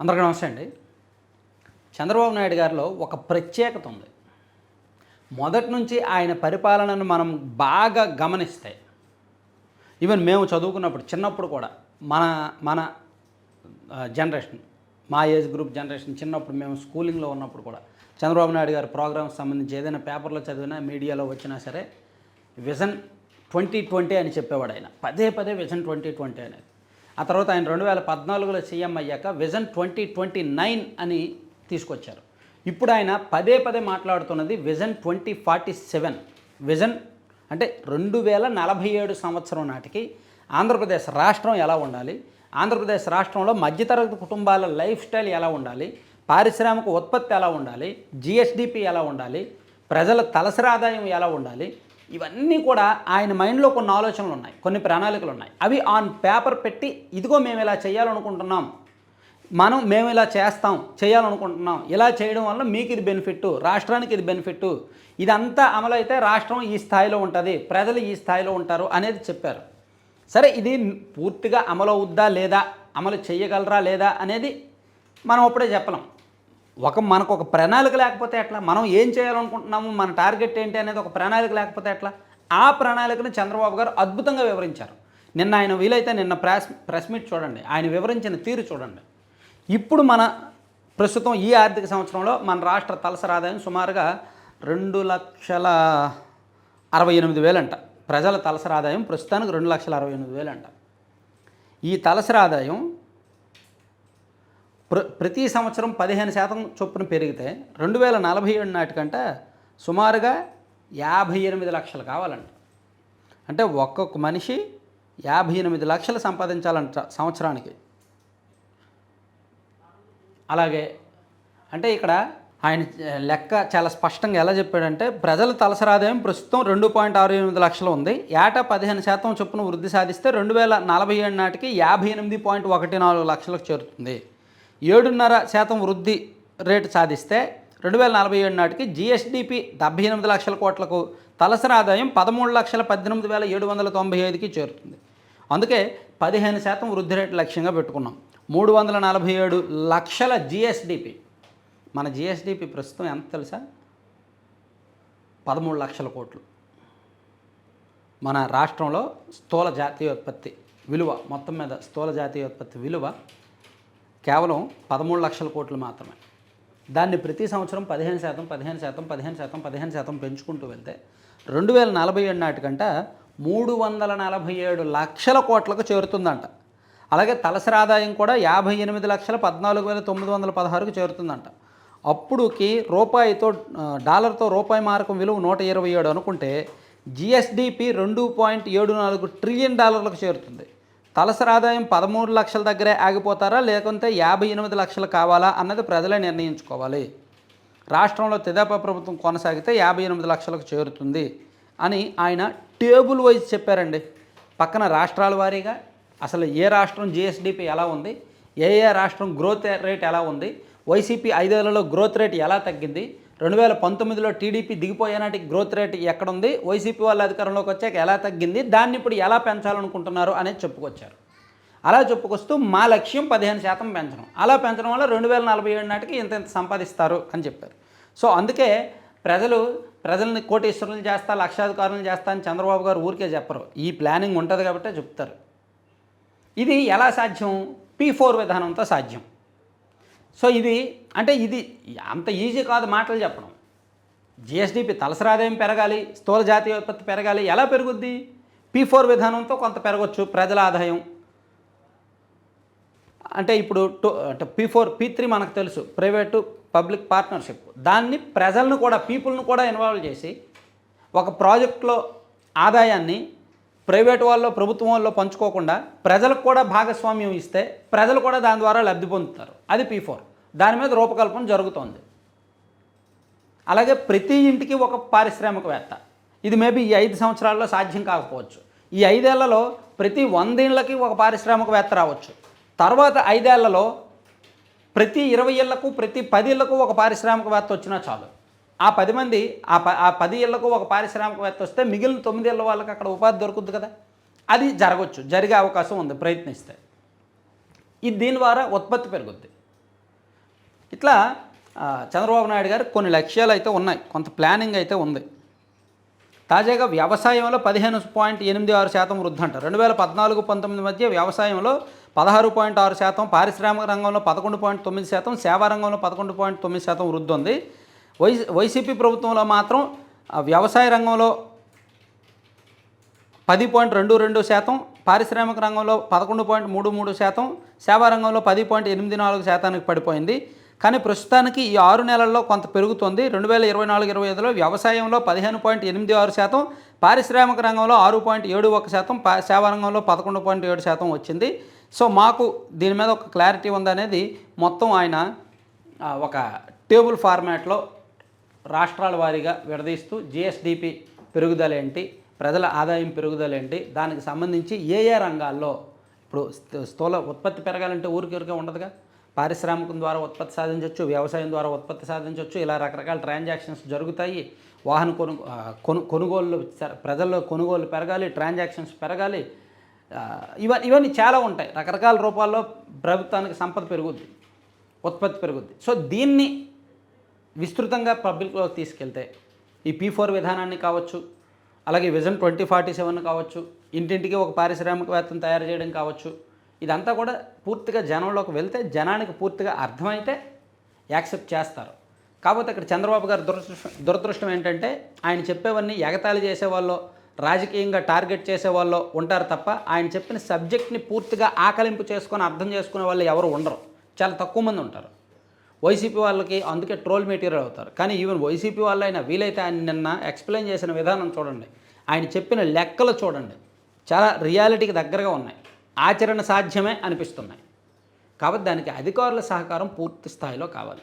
అందరికీ నమస్తే అండి. చంద్రబాబు నాయుడు గారిలో ఒక ప్రత్యేకత ఉంది. మొదటి నుంచి ఆయన పరిపాలనను మనం బాగా గమనిస్తే ఈవెన్ మేము చదువుకున్నప్పుడు చిన్నప్పుడు కూడా మన మన జనరేషన్ మా ఏజ్ గ్రూప్ జనరేషన్ చిన్నప్పుడు మేము స్కూలింగ్లో ఉన్నప్పుడు కూడా చంద్రబాబు నాయుడు గారి ప్రోగ్రామ్స్ సంబంధించి ఏదైనా పేపర్లో చదివినా మీడియాలో వచ్చినా సరే విజన్ ట్వంటీ ట్వంటీ అని చెప్పేవాడు ఆయన. పదే పదే విజన్ ట్వంటీ ట్వంటీ అనేది. ఆ తర్వాత ఆయన రెండు వేల పద్నాలుగులో సీఎం అయ్యాక విజన్ ట్వంటీ ట్వంటీ నైన్ అని తీసుకొచ్చారు. ఇప్పుడు ఆయన పదే పదే మాట్లాడుతున్నది vision twenty forty seven. Vision అంటే రెండు వేల నలభై ఏడు సంవత్సరం నాటికి ఆంధ్రప్రదేశ్ రాష్ట్రం ఎలా ఉండాలి? ఆంధ్రప్రదేశ్ రాష్ట్రంలో మధ్యతరగతి కుటుంబాల లైఫ్ స్టైల్ ఎలా ఉండాలి? పారిశ్రామిక ఉత్పత్తి ఎలా ఉండాలి? జిఎస్డిపి ఎలా ఉండాలి? ప్రజల తలసరి ఆదాయం ఎలా ఉండాలి? ఇవన్నీ కూడా ఆయన మైండ్లో కొన్ని ఆలోచనలు ఉన్నాయి కొన్ని ప్రణాళికలు ఉన్నాయి. అవి ఆన్ పేపర్ పెట్టి ఇదిగో మేము ఇలా చేయాలనుకుంటున్నాం మనం మేము ఇలా చేస్తాం చేయాలనుకుంటున్నాం ఇలా చేయడం వల్ల మీకు ఇది బెనిఫిట్ రాష్ట్రానికి ఇది బెనిఫిట్ ఇదంతా అమలైతే రాష్ట్రం ఈ స్థాయిలో ఉంటుంది ప్రజలు ఈ స్థాయిలో ఉంటారు అనేది చెప్పారు. సరే ఇది పూర్తిగా అమలు అవుద్దా లేదా అమలు చేయగలరా లేదా అనేది మనం అప్పుడే చెప్పలేం. ఒక మనకు ఒక ప్రణాళిక లేకపోతే ఎట్లా? మనం ఏం చేయాలనుకుంటున్నాము? మన టార్గెట్ ఏంటి అనేది ఒక ప్రణాళిక లేకపోతే ఎట్లా? ఆ ప్రణాళికను చంద్రబాబు గారు అద్భుతంగా వివరించారు. నిన్న ఆయన వీలైతే నిన్న ప్రెస్ ప్రెస్ మీట్ చూడండి. ఆయన వివరించిన తీరు చూడండి. ఇప్పుడు మన ప్రస్తుతం ఈ ఆర్థిక సంవత్సరంలో మన రాష్ట్ర తలసరి ఆదాయం సుమారుగా రెండు లక్షల అరవై ఎనిమిది వేలంట. ప్రజల తలసరి ఆదాయం ప్రస్తుతానికి రెండు లక్షల అరవై ఎనిమిది వేలంట. ఈ తలసరి ఆదాయం ప్ర ప్రతి సంవత్సరం పదిహేను శాతం చొప్పున పెరిగితే రెండు వేల నలభై ఏడు నాటికంటే సుమారుగా యాభై ఎనిమిది లక్షలు కావాలంట. అంటే ఒక్కొక్క మనిషి యాభై ఎనిమిది లక్షలు సంపాదించాలంట సంవత్సరానికి. అలాగే అంటే ఇక్కడ ఆయన లెక్క చాలా స్పష్టంగా ఎలా చెప్పాడంటే ప్రజల తలసరాదాయం ప్రస్తుతం రెండు పాయింట్ ఆరు ఎనిమిది లక్షలు ఉంది. ఏటా పదిహేను శాతం చొప్పున వృద్ధి సాధిస్తే రెండు వేల నలభై ఏడు నాటికి యాభై ఎనిమిది పాయింట్ ఒకటి నాలుగు లక్షలకు చేరుతుంది. ఏడున్నర శాతం వృద్ధి రేటు సాధిస్తే రెండు వేల నలభై ఏడు నాటికి జిఎస్డిపి డెబ్బై ఎనిమిది లక్షల కోట్లకు తలసరి ఆదాయం పదమూడు లక్షల పద్దెనిమిది వేల ఏడు వందల తొంభై ఐదుకి చేరుతుంది. అందుకే పదిహేను శాతం వృద్ధి రేటు లక్ష్యంగా పెట్టుకున్నాం. మూడు వందల నలభై ఏడు లక్షల జిఎస్డిపి. మన జిఎస్డిపి ప్రస్తుతం ఎంత తెలుసా? పదమూడు లక్షల కోట్లు. మన రాష్ట్రంలో స్థూల జాతీయోత్పత్తి విలువ మొత్తం మీద స్థూల జాతీయోత్పత్తి విలువ కేవలం పదమూడు లక్షల కోట్లు మాత్రమే. దాన్ని ప్రతి సంవత్సరం పదిహేను శాతం పదిహేను శాతం పదిహేను శాతం పదిహేను శాతం పెంచుకుంటూ వెళ్తే రెండు వేల నలభై ఏడు నాటికంట మూడు వందల నలభై ఏడు లక్షల కోట్లకు చేరుతుందంట. అలాగే తలసరి ఆదాయం కూడా యాభై ఎనిమిది లక్షల పద్నాలుగు వేల తొమ్మిది వందల పదహారుకు చేరుతుందంట. అప్పుడుకి రూపాయితో డాలర్తో రూపాయి మారకం విలువ నూట ఇరవై ఏడు అనుకుంటే జిఎస్డిపి రెండు పాయింట్ ఏడు నాలుగు ట్రిలియన్ డాలర్లకు చేరుతుంది. తలసరి ఆదాయం పదమూడు లక్షల దగ్గరే ఆగిపోతారా? లేకుంటే యాభై ఎనిమిది లక్షలు కావాలా అన్నది ప్రజలే నిర్ణయించుకోవాలి. రాష్ట్రంలో తెదేపా ప్రభుత్వం కొనసాగితే యాభై ఎనిమిది లక్షలకు చేరుతుంది అని ఆయన టేబుల్ వైజ్ చెప్పారండి. పక్కన రాష్ట్రాల వారీగా అసలు ఏ రాష్ట్రం జిఎస్డిపి ఎలా ఉంది? ఏ ఏ రాష్ట్రం గ్రోత్ రేట్ ఎలా ఉంది? వైసీపీ ఐదేళ్ళలో గ్రోత్ రేట్ ఎలా తగ్గింది? రెండు వేల పంతొమ్మిదిలో టీడీపీ దిగిపోయేనాటికి గ్రోత్ రేట్ ఎక్కడుంది? వైసీపీ వాళ్ళ అధికారంలోకి వచ్చాక ఎలా తగ్గింది? దాన్ని ఇప్పుడు ఎలా పెంచాలనుకుంటున్నారు అనేది చెప్పుకొచ్చారు. అలా చెప్పుకొస్తూ మా లక్ష్యం పదిహేను శాతం పెంచడం. అలా పెంచడం వల్ల రెండు వేల నలభై ఏడు నాటికి ఇంత ఇంత సంపాదిస్తారు అని చెప్పారు. సో అందుకే ప్రజలు ప్రజల్ని కోటీశ్వరులు చేస్తా లక్షాధికారులు చేస్తా అని చంద్రబాబు గారు ఊరికే చెప్పరు. ఈ ప్లానింగ్ ఉంటుంది కాబట్టే చెప్తారు. ఇది ఎలా సాధ్యం? పీ ఫోర్ విధానంతో సాధ్యం. సో ఇది అంటే ఇది అంత ఈజీ కాదు మాటలు చెప్పడం. జిఎస్డిపి తలసరి ఆదాయం పెరగాలి స్థూల జాతీయ ఉత్పత్తి పెరగాలి ఎలా పెరుగుద్ది? పీ ఫోర్ విధానంతో కొంత పెరగచ్చు ప్రజల ఆదాయం. అంటే ఇప్పుడు టూ అంటే పీ ఫోర్ పీ త్రీ మనకు తెలుసు ప్రైవేటు పబ్లిక్ పార్ట్నర్షిప్. దాన్ని ప్రజలను కూడా పీపుల్ను కూడా ఇన్వాల్వ్ చేసి ఒక ప్రాజెక్ట్లో ఆదాయాన్ని ప్రైవేట్ వాళ్ళు ప్రభుత్వం వాళ్ళు పంచుకోకుండా ప్రజలకు కూడా భాగస్వామ్యం ఇస్తే ప్రజలు కూడా దాని ద్వారా లబ్ధి పొందుతారు. అది పీ ఫోర్ దాని మీద రూపకల్పన జరుగుతోంది. అలాగే ప్రతి ఇంటికి ఒక పారిశ్రామికవేత్త. ఇది మేబీ ఈ ఐదు సంవత్సరాల్లో సాధ్యం కాకపోవచ్చు. ఈ ఐదేళ్ళలో ప్రతి వందేళ్ళకి ఒక పారిశ్రామికవేత్త రావచ్చు. తర్వాత ఐదేళ్ళలో ప్రతి ఇరవై ఏళ్ళకు ప్రతి పదేళ్ళకు ఒక పారిశ్రామికవేత్త వచ్చినా చాలు. ఆ పది మంది ఆ ప ఆ పది ఇళ్ళకు ఒక పారిశ్రామికవేత్త వస్తే మిగిలిన తొమ్మిది ఇళ్ళ వాళ్ళకి అక్కడ ఉపాధి దొరుకుద్ది కదా? అది జరగవచ్చు జరిగే అవకాశం ఉంది ప్రయత్నిస్తే. ఇది దీని ద్వారా ఉత్పత్తి పెరుగుద్ది. ఇట్లా చంద్రబాబు నాయుడు గారు కొన్ని లక్ష్యాలు అయితే ఉన్నాయి కొంత ప్లానింగ్ అయితే ఉంది. తాజాగా వ్యవసాయంలో పదిహేను పాయింట్ ఎనిమిది ఆరు శాతం వృద్ధి అంట. రెండు వేల పద్నాలుగు పంతొమ్మిది మధ్య వ్యవసాయంలో పదహారు పాయింట్ ఆరు శాతం పారిశ్రామిక రంగంలో పదకొండు పాయింట్ తొమ్మిది శాతం సేవా రంగంలో పదకొండు పాయింట్ తొమ్మిది శాతం వృద్ధి ఉంది. వై వైసీపీ ప్రభుత్వంలో మాత్రం వ్యవసాయ రంగంలో పది పాయింట్ రెండు రెండు శాతం పారిశ్రామిక రంగంలో పదకొండు పాయింట్ మూడు మూడు శాతం సేవా రంగంలో పది పాయింట్ ఎనిమిది నాలుగు శాతానికి పడిపోయింది. కానీ ప్రస్తుతానికి ఈ ఆరు నెలల్లో కొంత పెరుగుతుంది. రెండు వేల ఇరవై నాలుగు ఇరవై ఐదులో వ్యవసాయంలో పదిహేను పాయింట్ ఎనిమిది ఆరు శాతం పారిశ్రామిక రంగంలో ఆరు పాయింట్ ఏడు ఒక శాతం పా సేవా రంగంలో పదకొండు పాయింట్ ఏడు శాతం వచ్చింది. సో మాకు దీని మీద ఒక క్లారిటీ ఉందనేది మొత్తం ఆయన ఒక టేబుల్ ఫార్మాట్లో రాష్ట్రాల వారీగా విడదీస్తూ జిఎస్డిపి పెరుగుదల ఏంటి ప్రజల ఆదాయం పెరుగుదల ఏంటి దానికి సంబంధించి ఏ ఏ రంగాల్లో ఇప్పుడు స్థూల ఉత్పత్తి పెరగాలంటే ఊరికి ఊరికే ఉండదుగా? పారిశ్రామికం ద్వారా ఉత్పత్తి సాధించవచ్చు వ్యవసాయం ద్వారా ఉత్పత్తి సాధించవచ్చు ఇలా రకరకాల ట్రాన్సాక్షన్స్ జరుగుతాయి. వాహన కొను కొను కొనుగోళ్ళు ప్రజల్లో కొనుగోలు పెరగాలి ట్రాన్సాక్షన్స్ పెరగాలి. ఇవన్నీ ఇవన్నీ చాలా ఉంటాయి. రకరకాల రూపాల్లో ప్రభుత్వానికి సంపద పెరుగుద్ది ఉత్పత్తి పెరుగుద్ది. సో దీన్ని విస్తృతంగా పబ్లిక్లోకి తీసుకెళ్తే ఈ పీ ఫోర్ విధానాన్ని కావచ్చు అలాగే విజన్ ట్వంటీ ఫార్టీ సెవెన్ కావచ్చు ఇంటింటికి ఒక పారిశ్రామికవేత్తను తయారు చేయడం కావచ్చు ఇదంతా కూడా పూర్తిగా జనంలోకి వెళ్తే జనానికి పూర్తిగా అర్థమైతే యాక్సెప్ట్ చేస్తారు. కాకపోతే ఇక్కడ చంద్రబాబు గారు దురదృష్టం దురదృష్టం ఏంటంటే ఆయన చెప్పేవన్నీ ఎగతాళి చేసేవాళ్ళు రాజకీయంగా టార్గెట్ చేసేవాళ్ళు ఉంటారు తప్ప ఆయన చెప్పిన సబ్జెక్ట్ని పూర్తిగా ఆకలింపు చేసుకొని అర్థం చేసుకునే వాళ్ళు ఎవరు ఉండరు. చాలా తక్కువ మంది ఉంటారు. వైసీపీ వాళ్ళకి అందుకే ట్రోల్ మెటీరియల్ అవుతారు. కానీ ఈవెన్ వైసీపీ వాళ్ళైనా వీలైతే ఆయన నిన్న ఎక్స్ప్లెయిన్ చేసిన విధానం చూడండి. ఆయన చెప్పిన లెక్కలు చూడండి. చాలా రియాలిటీకి దగ్గరగా ఉన్నాయి. ఆచరణ సాధ్యమే అనిపిస్తున్నాయి. కాబట్టి దానికి అధికారుల సహకారం పూర్తి స్థాయిలో కావాలి.